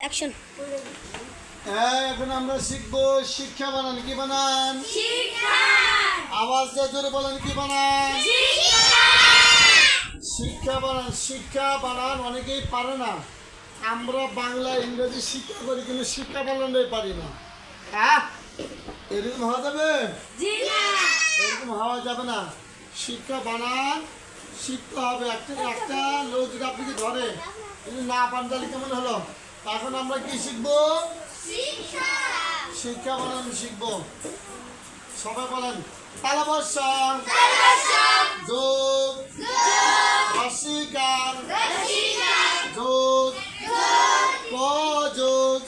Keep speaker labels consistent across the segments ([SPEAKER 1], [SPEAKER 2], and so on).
[SPEAKER 1] Action
[SPEAKER 2] হ্যাঁ এখন আমরা শিখব শিক্ষা বানান কি বানান? আওয়াজ দিয়ে জোরে বলেন কি বানান? শিক্ষা। বানান শিক্ষা বানান অনেকেই পারে না। আমরা বাংলা ইংরেজি শিক্ষা করি কিন্তু শিক্ষা বানানোই পারি না। হ্যাঁ? এরকম হওয়া যাবে? এরকম হওয়া যাবে না। শিক্ষা বানান শিখতে হবে। একটা একটা লোক যদি আপনাকে ধরে যদি না পান তাহলে কেমন হলো? এখন আমরা কি শিখব? শিক্ষা। বানান শিখব। সবাই বলেন তালাবর্ষা যোগ অস্বীকার যোগ যোগ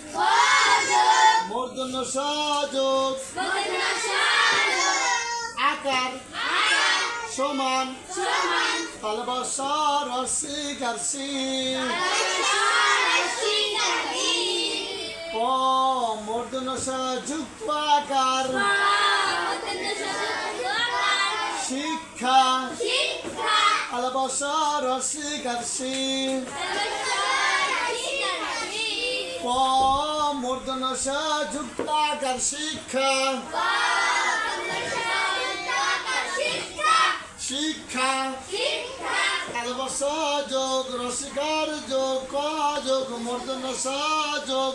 [SPEAKER 2] মূর্ধন্য সযোগ আকার। সমান। তালবর্ষা অস্বীকার সি যুক্ত আকার শিক্ষা। সি প মূর্ধন্য যুক্ত আকার শিক্ষা। শিক্ষা। তালবর্ষা যোগ, রসিকার যোগ যোগ মূর্ধন্য যোগ।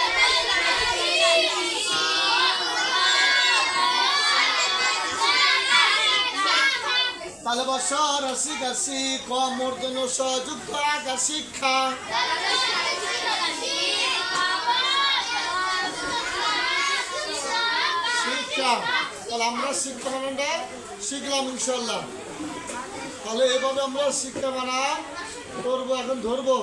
[SPEAKER 2] তালবর্ষা রসিকার শিখ জন্য যুক্ত আকার শিক্ষা। শিক্ষা। তাহলে আমরা শিক্ষা বানানটা শিখলাম ইনশাল্লাহ তাহলে এভাবে আমরা শিক্ষা বানান করব, এখন ধরবো।